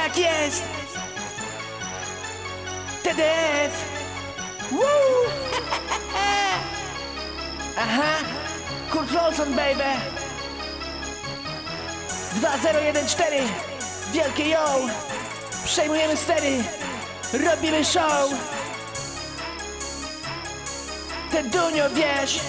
Tak jest! TDF! Woo! Aha! Kurt Lawson, baby! 2014 Wielkie yo! Przejmujemy stery! Robimy show! Ten dunio, wiesz!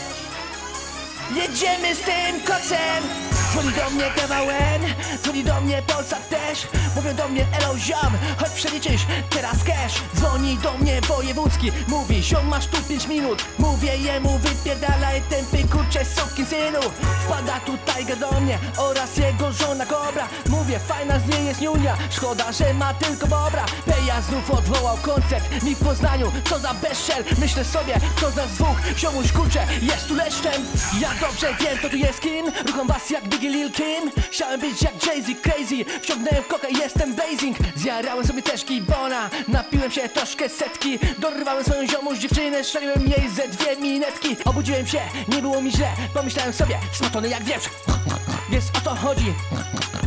Jedziemy z tym koksem! Dzwoni do mnie TVN, dzwoni do mnie Polsat też. Mówią do mnie elo ziom, chodź przeliczysz teraz cash. Dzwoni do mnie wojewódzki, mówi ziom masz tu 5 minut. Mówię jemu wypierdalaj tępy kurcze sokin synu. Wpada tutaj do mnie oraz jego żona Kobra Mówię fajna z niej jest Junia, szkoda, że ma tylko Bobra. Peja znów odwołał koncert, mi w Poznaniu, co za bezszel Myślę sobie, kto z nas dwóch, ziomuś kurcze, jest tu leszczem. Ja dobrze wiem, kto tu jest kim, rucham was jak Biggie Lil Kim. Chciałem być jak Jay-Z, crazy, wciągnąłem kokę, jestem blazing Zjarałem sobie też gibona, napiłem się troszkę setki. Dorywałem swoją ziomuś dziewczynę, strzeliłem jej ze dwie minetki. Obudziłem się, nie było mi źle, pomyślałem sobie, smaczony jak wieprz. Wiesz o co chodzi?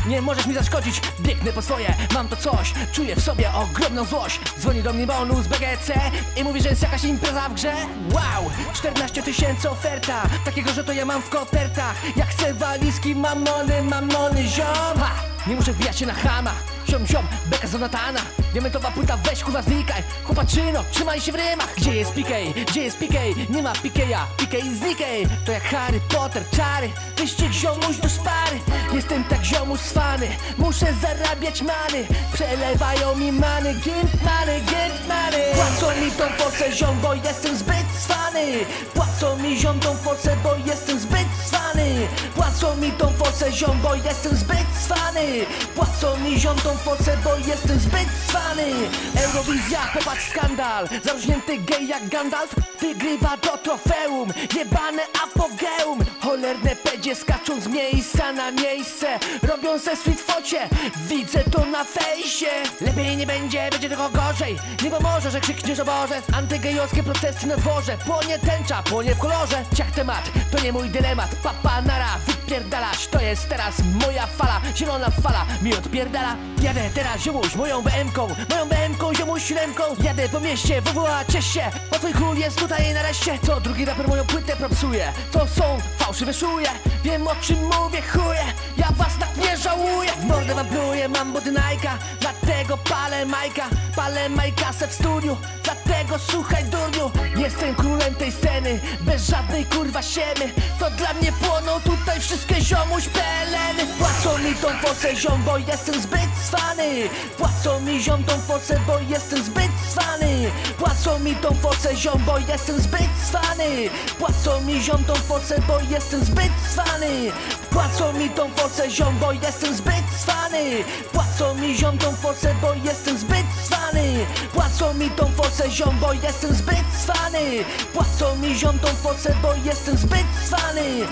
Nie możesz mi zaszkodzić, biegnę po swoje, mam to coś. Czuję w sobie ogromną złość. Dzwoni do mnie bonus BGC I mówi, że jest jakaś impreza w grze. Wow, 14 tysięcy oferta. Takiego, że to ja mam w kopertach. Jak chcę walizki, mamony, mamony, ziom. Ha! Nie muszę wbijać się na chama Ziom, ziom, beka z Jonatana Diamentowa płyta, weź kurwa znikaj. Chłopaczyno, trzymaj się w rymach. Gdzie jest PK? Gdzie jest PK? Nie ma PK'a, PK znikaj. To jak Harry Potter, czary. Wyścig ziomuś do szpary Jestem tak ziomuś swany Muszę zarabiać many. Przelewają mi many. Gint many, gint many. Płacą mi tą focę ziom, bo jestem zbyt swany Płacą mi ziom tą focę, bo jestem focę ziom, bo jestem zbyt swany Płacą mi ziom tą focę, bo jestem zbyt swany Eurowizja, popatrz skandal. Zarośnięty gej jak Gandalf Wygrywa do trofeum. Jebane apogeum. Cholerne pedzie skaczą z miejsca na miejsce. Robią se street focie. Widzę to na fejsie. Lepiej nie będzie, będzie tylko gorzej. Nie pomoże, że krzykniesz o Boże. Antygejowskie protesty na dworze. Płonie tęcza, płonie w kolorze. Ciach temat, to nie mój dylemat. Papa nara, wypierdalasz To jest teraz moja fala Zielona fala mi odpierdala. Jadę teraz ziomuś moją BM-ką Moją BM-ką, ziomuś Jadę po mieście, WWA, ciesz się. Bo twój król jest tutaj nareszcie Co drugi raper moją płytę propsuje? To są fałszywe szuje Wiem o czym mówię, chuje. Ja was tak nie żałuję. W mordę wam pluję, mam Nike'a. Dlatego palę Majka Palę Majka se w studiu. Dlatego słuchaj durniu. Jestem królem tej sceny Bez żadnej kurwa siemy Płacą mi tą focę ziom, bo jestem zbyt swany Płacą mi ziom tą focę, bo jestem zbyt swany Płacą mi tą focę ziom, bo jestem zbyt swany Płacą mi ziom tą focę, bo jestem zbyt swany Płacą mi tą focę ziom, bo jestem zbyt swany Płacą mi ziom tą focę, bo jestem zbyt swany Płacą mi tą focę ziom, bo jestem zbyt swany Płacą mi ziom tą focę, bo jestem zbyt swany